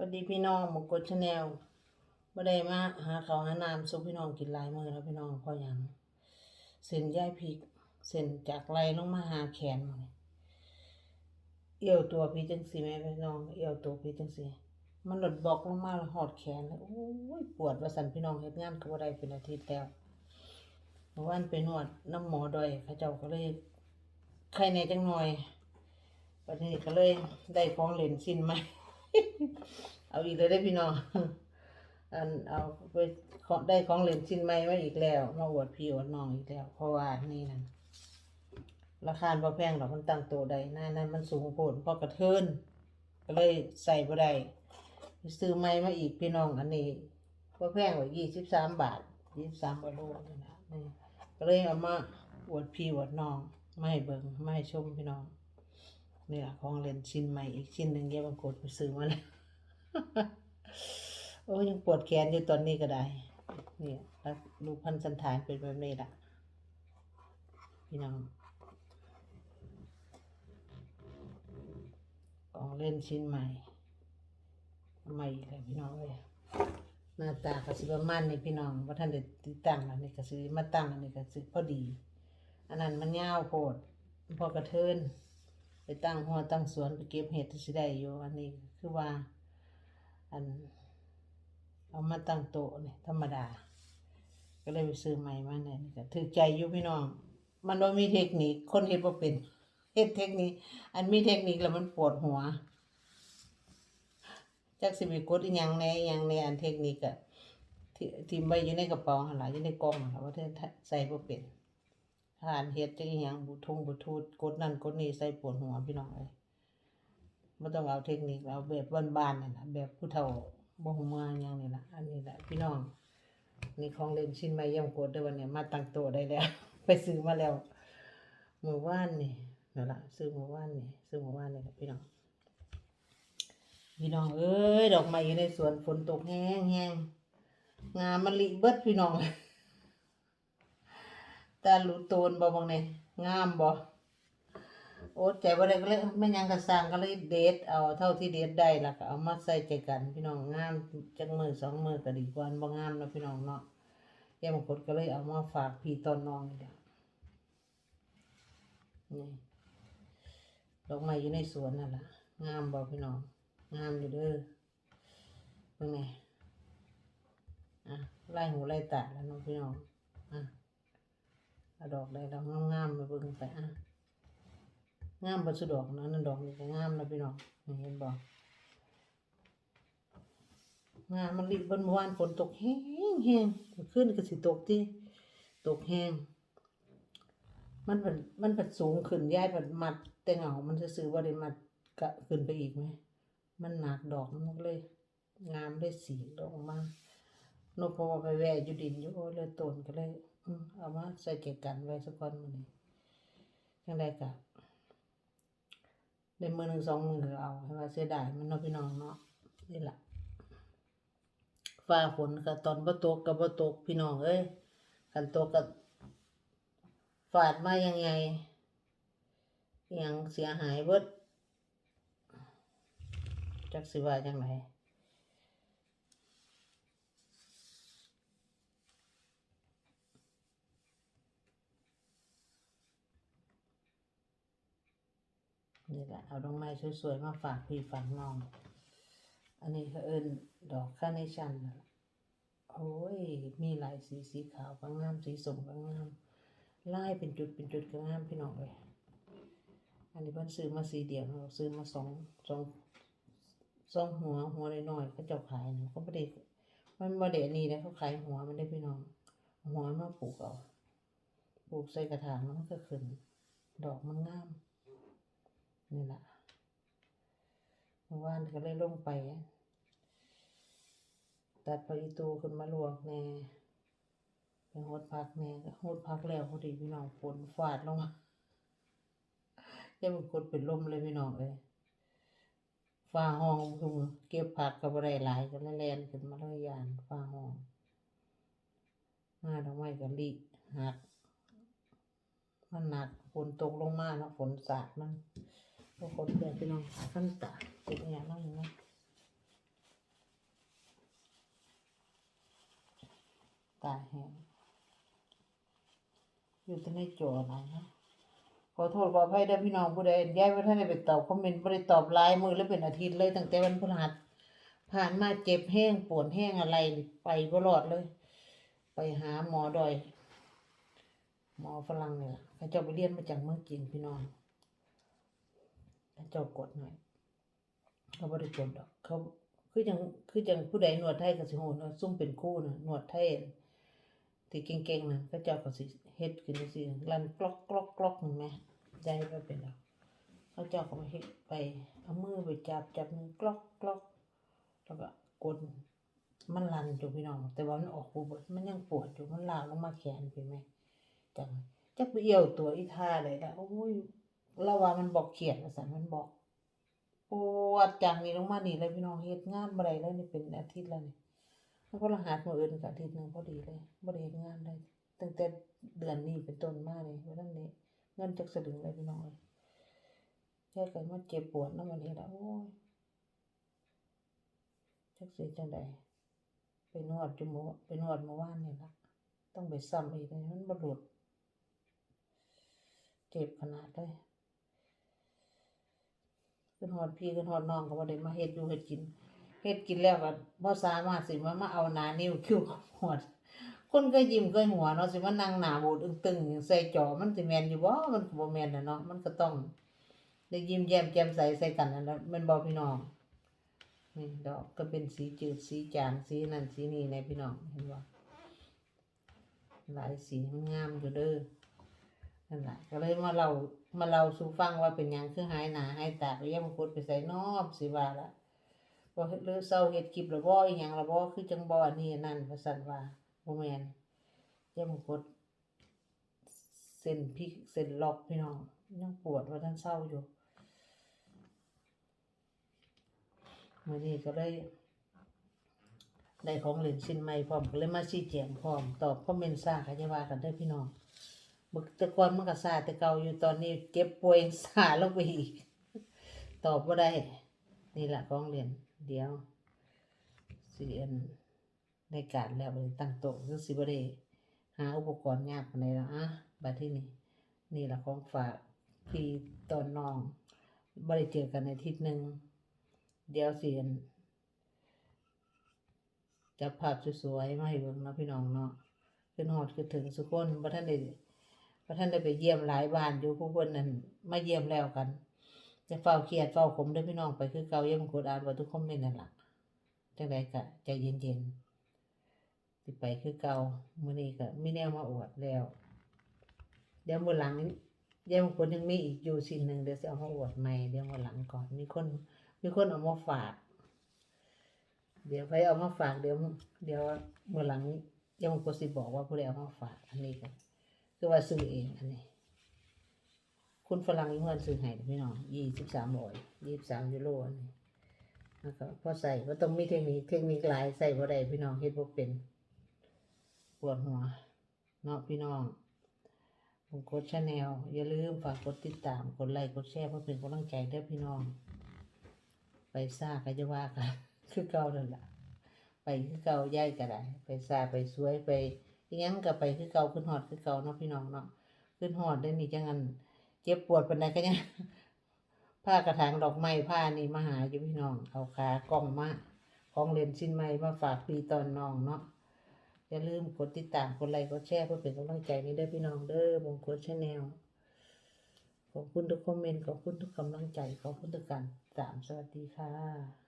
วัสดีพี่น้องหมกกดชาแนลบ่ได้มาหาเขาหาน้ำซุปพี่น้องกินลายมือแล้วพี่น้องพราะหยังเส้นย่ายพริกเส้นจากไหลงมาหาแขนมดเอี่ยวตัวพี่จังสิแม่พี่น้อง เอี่ยวตัวพี่จังสิมันหลดบอกลงมาหอดแขนเลยโอ้ยปวดว่าสันพี่น้องเฮ็ดงานก็บ่ได้เป็นอาทิตย์แล้วเมื่อวานไปนวดน้ำหมอดอยเขาเจ้าก็เลยไข้ในจังหน่อยวันนี้ก็เลยได้ของเล่นสิ้นใหม เอาอีกเลยได้พี่น้องอันเอาไปของได้ของเล่นชิ้นใหม่มาอีกแล้ว มาอวดพี่อวดน้องอีกแล้ว เพราะว่านี่นั่นราคาบ่แพงหรอกมันตั้งตัวใดหน้านั้นมันสูงโพดเพราะกระเทินก็เลยใส่บ่ได้ซื้อใหม่มาอีกพี่น้องอันนี้บ่แพงกว่ายี่สิบสามบาทยี่สิบสามบาทโลนี่นะนี่ก็เลยเอามาอวดพี่อวดน้องไม่เบิ่งไม่ชมพี่น้อง นี่ล่ะของเล่นชิ้นใหม่อีกชิ้นหนึ่งเดี๋ยวบางกดไปซื้อมาแล้วโอ้ยยังปวดแขนอยู่ตอนนี้ก็ได้เนี่ยแล้วรูพันสันฐานเป็นแบบนี้ละพี่น้องของเล่นชิ้นใหม่ใหม่อีกแล้วพี่น้องเลยหน้าตาก็สิประมาณนี้พี่น้องว่าท่านได้ติดตั้งอันนี้ก็สิมาตั้งอันนี้ก็สิพอดี อันนั้นมันยาวโพดพอกระเทิน ไปตั้งหัวตั้งสวนไปเก็บเห็ดที่สิได้อยู่อันนี้คือว่า อัน เอามาตั้งโต๊ะนี่ธรรมดา ก็เลยไปซื้อใหม่มาเนี่ยนี่ก็ถือใจอยู่พี่น้อง มันว่ามีเทคนิคคนเฮ็ดบ่เป็นเฮ็ดเทคนิค อันมีเทคนิคแล้วมันปวดหัวจักสิไปกดอีหยังแน่อีหยังแน่อันเทคนิคอะที่ที่ไว้อยู่ในกระเป๋าหล่ะอยู่ในกล่องหั่นล่ะว่าเธอใส่บ่เป็น ถ้านเฮ็ดจังอียังบุทงบุทูดกดนั่นกดนี่ใส่ปวดหัวพี่น้องเอ้ยบ่ต้องเอาเทคนิคเอาแบบบ้านๆนั่นะแบบผู้เฒ่าบ่ฮู้มาหยังนี่ล่ะอันนี้แหละพี่น้องนี่ของเล่นชิ้นใหม่ย่ำกดเด้วันนี้มาตั้งโตได้แล้ว ไปซื้อมาแล้วมือวานนี่นั่นล่ะซื้อมื้อวานนี่ซื้อมื้อวานนี่ล่ะพี่น้องพี่น้องเอ้ยดอกไม้อยู่ในสวนฝนตกแห้งแห้งงามมะลิเบิดพี่น้อง ตาลูโตนบ่บางเนี่ยงามบ่โอ้ใจบ่าได้ก็เลยไม่ยังกระสร้างก็เลยเด็ดเอาเท่าที่เด็ดได้ล่ะก็เอามาใส่ใจกัน พี่น้องงามจักมือสองมือก็ดีกว่านบ่งามนะพี่น้องเนาะยายมงคลก็เลยเอามาฝากพี่ตอนน้องนี่นี่ดอกไม้อยู่ในสวนนั่นล่ะงามบ่พี่น้องงามอยู่เด้อเป็นไงอะไล่หูไล่ตาแล้วน้องพี่น้อง ดอกได้ดอกงามๆมาเบิ่งไปอะงามบ่สุดดอกนะนั่นดอกนี่ก็งามนะพี่น้องเห็นบ่งามมันรีบบนเมื่อวานฝนตกแห้งแห้งขึ้นก็สิตกที่ตกแห้งมันเป็นมันเป็นสูงขึ้นย้ายเป็นมัด แต่เหงามันจะซื่อๆบ่ได้มัดกะขึ้นไปอีกไหมมันหนักดอกมันก็เลย งามเลยสีดอกมานกพอไปแวะอยู่ดินอยู่เลยต้นก็เลย เอามาใส่เก็บกันไว้สักคนมื้อนี้จังได้กะได้มือหนึ่งสองมือเอาให้ว่าเสียดายมันเนาะพี่น้องเนาะนี่แหละฟ้าฝนก็ตอนบ่ตกก็บ่ตกพี่น้องเอ้ยคันตกก็ฟาดมายังไงยังเสียหายเบิดจักสิว่าจังไดนี่ นี่แหละเอาดอกไม้สวยๆมาฝากพี่ฝากน้อง อันนี้เขาเอิ้นดอกคาเนชั่นนะโอ้ย มีหลายสีสีขาวก็งามสีส้มก็งามลายเป็นจุดเป็นจุดก็งามพี่น้องเลย อันนี้เพิ่นซื้อมาสีเดียวเราซื้อมาสองสองสองหัวหัวน้อยๆเขาเจ้าขายนะเขาไม่ได้มันบ่ได้นนี้นะเขาขายหัวมันได้พี่น้อง หัวมันมาปลูกเอาปลูกใส่กระถางแล้วมันก็ขึ้น ดอกมันงาม นี่แหละเมื่อวานก็เลยลงไป ตัดปริตูขึ้นมาลวกแน่ไปโหดพักแน่ก็โหดพักแล้วพอดีพี่น้องฝนฟาดลงมายังมันกดเป็นลมเลยพี่น้องเอ้ยฟ้าห้องคือเก็บผักก็บ่ได้หลายก็เลยแล่นขึ้นมาเลยยานฟ้าห้องห้าดอกไม้ก็ลิหักมันหนักฝนตกลงมาเนาะฝนสาดมัน พวกคนเดือดพี่น้องหาขั้นตาติดแง่บ้างนะตาแห้งอยู่ที่ในจอนะนะขอโทษขออภัยได้พี่น้องผู้ใดย้ายไปท่านในไปตอบคอมเมนต์ไม่ได้ตอบไลน์มือแล้วเป็นอาทิตย์เลยตั้งแต่วันพฤหัสผ่านมาเจ็บแห้งปวดแห้งอะไรไปตลอดเลย ไปหาหมอดอย หมอฝรั่งเนี่ยเขาจะไปเรียนมาจากเมืองจีนพี่น้อง เขาเจ้ากดหน่อย เขาบ่ได้กดดอก เขาคือจังคือจังผู้ใดหนวดไทยก็สิโหนซุ่มเป็นคู่น่ะหนวดไทยที่เก่งๆน่ะเขาเจ้าก็สิเฮ็ดขึ้นจังซี่ลั่นกลอกกลอกกลอกนั่นแหมได้บ่เป็นดอกเขาเจ้าก็มาเฮ็ดไปเอามือไปจับจับมือกลอกกลอกแล้วก็กดมันลันอยู่พี่น้อง แต่ว่ามันออกบ่เบิดมันยังปวดอยู่มันลามลงมาแขนพี่แม่จังจักไปเอี่ยวตัวอีท่าเลยละโอ้ย เราว่ามันบอกเขียนว่าสันมันบอกปวดจังนี่ลงมานี่เลยพี่น้องเฮ็ดงานบ่ได้เลยนี่เป็นอาทิตย์แล้วนี่แล้วก็รหัสมืออื่นก็อาทิตย์หนึ่งพอดีเลยบ่ได้เฮ็ดงานเลยตั้งแต่เดือนนี้เป็นต้นมาเลยว่านั้นนี่เงินจักสลึงเลยพี่น้องเอ้ยแค่กันมาเจ็บปวดนำมันนี่ละโอ้ยจักสิจังไดไปนวดจมูกไปนวดเมื่อวานนี่ล่ะต้องไปซ้ำอีกเลยมันบหลุดเจ็บขนาดเลย ขึ้นหอดพี่ขึ้นหอดน้องก็บ่ได้มาเฮ็ดอยู่เฮ็ดกินเฮ็ดกินแล้วก็บ่สามารถสิมามาเอาหน้านิ้วคิ้วหอดคนก็ยิ้มก็หัวเนาะสิมานั่งหน้าบูดอึ้งตึงใส่จอมันสิแม่นอยู่บ่มันก็บ่แม่นน่ะเนาะมันก็ต้องได้ยิ้มแย้มแจ่มใสใส่กันนั่นแหล้วม่นบ่พี่น้องนี่ดอกก็เป็นสีจืดสีจางสีนั่นสีนี้ในพี่น้องเห็นบ่หลายสีงามอยู่เด้อนั่นแหละก็เลยมาเล่า มาเล่าสู่ฟังว่าเป็นหยังคือหายหนาหายตาไปย่ำกดไปใส่นอบสิว่าละบ่เฮ็ดหรือเศร้าเฮ็ดคลิปละบ่อีหยังละบ่คือจังบ่อันนี้นั่นว่าซั่นว่าบ่แม่นย่ำกดเส้นพลิกเส้นล็อกพี่น้องยังปวดว่าท่านเศร้าอยู่มื้อนี้ก็เลยได้ของเล่นชิ้นใหม่พร้อมก็เลยมาชี้แจงพร้อมตอบคอมเมนต์ซ่าก็จะว่ากันเด้พี่น้อง บึกต่ก่อนมันก็ซ่าแต่เก่าอยู่ตอนนี้เจ็บป่วยซาลงไปอีก ตอบบ่ได้ นี่แหละของเล่นเดี๋ยวสิเอ็นในการแล้วเลยตั้งโต๊ะคือสิบ่ได้หาอุปกรณ์ยากปานแล้วอะบัดที่นี่นี่แหละของฝากพี่ตอนน้องบ่ได้เจอกันในทิตย์หนึ่งเดี๋ยวสิเอ็นจับภาพสวยๆมาให้เบิ่งเนาะพี่น้องเนาะขึ้นฮอดคือถึงสุคนบ่ทันได้ บ่ทันได้ไปเยี่ยมหลายบ้านอยู่ผู้เพิ่นนั่นมาเยี่ยมแล้วกัน จะเฝ้าเครียดเฝ้าขมเด้อพี่น้องไปคือเก่ายังกดอ่านบ่าทุกคอมเมนต์นั่นล่ะจังไดก็ใจเย็นๆสิไปคือเก่ามื้อนี้ก็ไมีแนวมาอวดแล้ว เดี๋ยวมื้อหลังเดี๋ยวบางคนยังมีอีกอยู่ชิ้นหนึงเดี๋ยวสิเอามาอวดใหม่เดี๋ยวมื้อหลังก่อนมีคนมีคนเอามาฝาก เดี๋ยวไปเอามาฝากเดี๋ยว เดี๋ยวเมื่อหลังยังก็สิบอกว่าผู้ใดเอามาฝากอันนี้กัน คือว่าซื้อเองอันนี้ คุณฝรั่งอยู่เงินซื้อให้พี่น้องยี่สิบสามร้อยยี่สิบสามยูโรอันนี้แล้วก็พอใส่ก็ต้องมีเทคนิคเทคนิคหลายใส่บ่ได้พี่น้องเฮ็ดบ่เป็น ปวดหัวเนาะพี่น้องผมกดชาแนลอย่าลืมฝากกดติดตามกดไลค์กดแชร์เพื่อเป็นกำลังใจเด้พี่น้อง ไปซ่าก็จะว่ากันคือเก่านั่นแหละไปคือเก่าย้ายก็ได้ไปซ่าไปสวยไป อิหยังก็ไปคือเก่าขึ้นฮอดคือเก่าเนาะพี่น้องเนาะขึ้นฮอดได้นี่จังงันเจ็บปวดปานใดก็ยังผ้ากระถางดอกไม้ผ้านี่มาหาอยู่พี่น้องเอาขากล้องมาของเล่นชิ้นใหม่มาฝากพี่ตอนน้องเนาะอย่าลืมกดติดตามกดไลค์กดแชร์เพื่อเป็นกำลังใจนี้เด้อพี่น้องเด้อบงกดชาแนลขอบคุณทุกคอมเมนต์ขอบคุณทุกกำลังใจขอบคุณทุกการตามสวัสดีค่ะ